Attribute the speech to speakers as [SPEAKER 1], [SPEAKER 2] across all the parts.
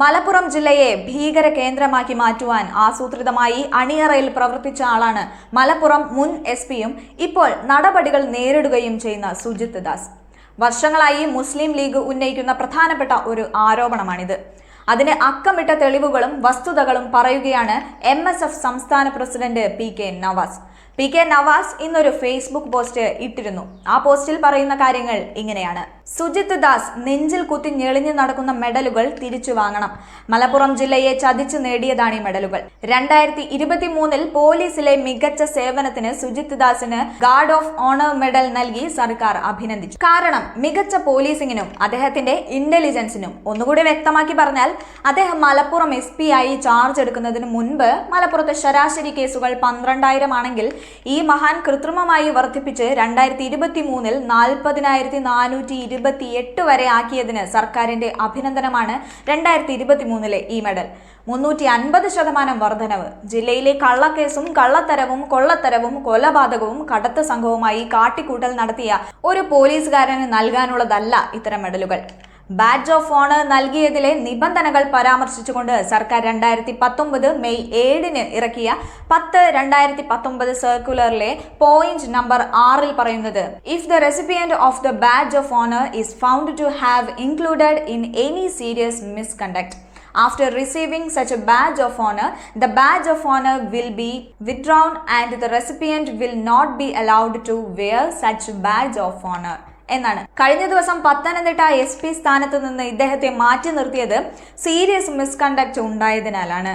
[SPEAKER 1] മലപ്പുറം ജില്ലയെ ഭീകര കേന്ദ്രമാക്കി മാറ്റുവാൻ ആസൂത്രിതമായി അണിയറയിൽ പ്രവർത്തിച്ച ആളാണ് മലപ്പുറം മുൻ എസ് പിയും ഇപ്പോൾ നടപടികൾ നേരിടുകയും ചെയ്യുന്ന സുജിത് ദാസ്. വർഷങ്ങളായി മുസ്ലിം ലീഗ് ഉന്നയിക്കുന്ന പ്രധാനപ്പെട്ട ഒരു ആരോപണമാണിത്. അതിന് അക്കമിട്ട തെളിവുകളും വസ്തുതകളും പറയുകയാണ് എം സംസ്ഥാന president P K Navas. P K Navas ഇന്നൊരു ഫേസ്ബുക്ക് പോസ്റ്റ് ഇട്ടിരുന്നു. ആ പോസ്റ്റിൽ പറയുന്ന കാര്യങ്ങൾ ഇങ്ങനെയാണ്. സുജിത് ദാസ് നെഞ്ചിൽ കുത്തി ഞെളിഞ്ഞു നടക്കുന്ന മെഡലുകൾ തിരിച്ചു വാങ്ങണം. മലപ്പുറം ജില്ലയെ ചതിച്ചു നേടിയതാണ് ഈ മെഡലുകൾ. രണ്ടായിരത്തി ഇരുപത്തി മൂന്നിൽ പോലീസിലെ മികച്ച സേവനത്തിന് സുജിത് ദാസിന് ഗാർഡ് ഓഫ് ഓണർ മെഡൽ നൽകി സർക്കാർ അഭിനന്ദിച്ചു. കാരണം മികച്ച പോലീസിങ്ങിനും അദ്ദേഹത്തിന്റെ ഇന്റലിജൻസിനും ഒന്നുകൂടി വ്യക്തമാക്കി പറഞ്ഞാൽ അദ്ദേഹം മലപ്പുറം എസ് ആയി ചാർജ് എടുക്കുന്നതിന് മുൻപ് മലപ്പുറത്തെ ശരാശരി കേസുകൾ പന്ത്രണ്ടായിരം ആണെങ്കിൽ ഈ മഹാൻ കൃത്രിമമായി വർദ്ധിപ്പിച്ച് രണ്ടായിരത്തി ഇരുപത്തി മൂന്നിൽ നാൽപ്പതിനായിരത്തി നാനൂറ്റി ഇരുപത്തി എട്ട് വരെ ആക്കിയതിന് സർക്കാരിന്റെ അഭിനന്ദനമാണ് രണ്ടായിരത്തി ഇരുപത്തി മൂന്നിലെ ഈ മെഡൽ. മുന്നൂറ്റി അൻപത് ശതമാനം വർധനവ്. ജില്ലയിലെ കള്ളക്കേസും കള്ളത്തരവും കൊള്ളത്തരവും കൊലപാതകവും കടത്ത് സംഘവുമായി കാട്ടിക്കൂട്ടൽ നടത്തിയ ഒരു പോലീസുകാരന് നൽകാനുള്ളതല്ല ഇത്തരം മെഡലുകൾ. ബാഡ്ജ് ഓഫ് ഓണർ നൽകിയതിലെ നിബന്ധനകൾ പരാമർശിച്ചുകൊണ്ട് സർക്കാർ രണ്ടായിരത്തി പത്തൊമ്പത് മെയ് ഏഴിന് ഇറക്കിയ പത്ത് രണ്ടായിരത്തി പത്തൊമ്പത് സർക്കുലറിലെ പോയിന്റ് നമ്പർ ആറിൽ പറയുന്നത് if the recipient of the badge of honour is found to have included in any serious misconduct After receiving such a badge of honor, the badge of honor will be withdrawn and the recipient will not be allowed to wear such badge of honor. എന്നാണ്. കഴിഞ്ഞ ദിവസം Pathanamthitta S P സ്ഥാനത്ത് നിന്ന് ഇദ്ദേഹത്തെ മാറ്റി നിർത്തിയത് serious misconduct ഉണ്ടായതിനാലാണ്.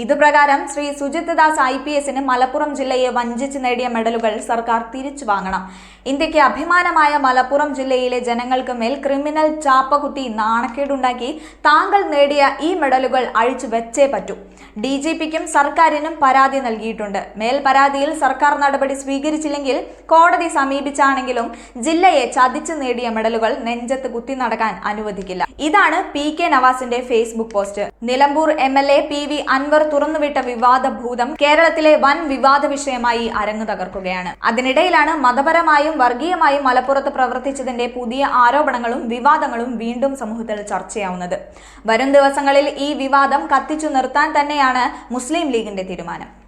[SPEAKER 1] ഇതുപ്രകാരം ശ്രീ സുജിത് ദാസ് ഐ പി എസിന് മലപ്പുറം ജില്ലയെ വഞ്ചിച്ച് നേടിയ മെഡലുകൾ സർക്കാർ തിരിച്ചു വാങ്ങണം. ഇന്ത്യയ്ക്ക് അഭിമാനമായ മലപ്പുറം ജില്ലയിലെ ജനങ്ങൾക്ക് മേൽ ക്രിമിനൽ ചാപ്പകുട്ടി നാണക്കേടുണ്ടാക്കി താങ്കൾ നേടിയ ഈ മെഡലുകൾ അഴിച്ചു വെച്ചേ പറ്റൂ. ഡി ജി പിക്കും സർക്കാരിനും പരാതി നൽകിയിട്ടുണ്ട്. മേൽ പരാതിയിൽ സർക്കാർ നടപടി സ്വീകരിച്ചില്ലെങ്കിൽ കോടതി സമീപിച്ചാണെങ്കിലും ജില്ലയെ ചതിച്ചു നേടിയ മെഡലുകൾ നെഞ്ചത്ത് കുത്തി നടക്കാൻ അനുവദിക്കില്ല. ഇതാണ് P K നവാസിന്റെ Facebook post. Nilambur M L A P V Anvar തുറന്നുവിട്ട വിവാദ ഭൂതം കേരളത്തിലെ വൻ വിവാദ വിഷയമായി അരങ്ങു തകർക്കുകയാണ്. അതിനിടയിലാണ് മതപരമായും വർഗീയമായും മലപ്പുറത്ത് പ്രവർത്തിച്ചതിന്റെ പുതിയ ആരോപണങ്ങളും വിവാദങ്ങളും വീണ്ടും സമൂഹത്തിൽ ചർച്ചയാവുന്നത്. വരും ദിവസങ്ങളിൽ ഈ വിവാദം കത്തിച്ചു നിർത്താൻ തന്നെയാണ് മുസ്ലിം ലീഗിന്റെ തീരുമാനം.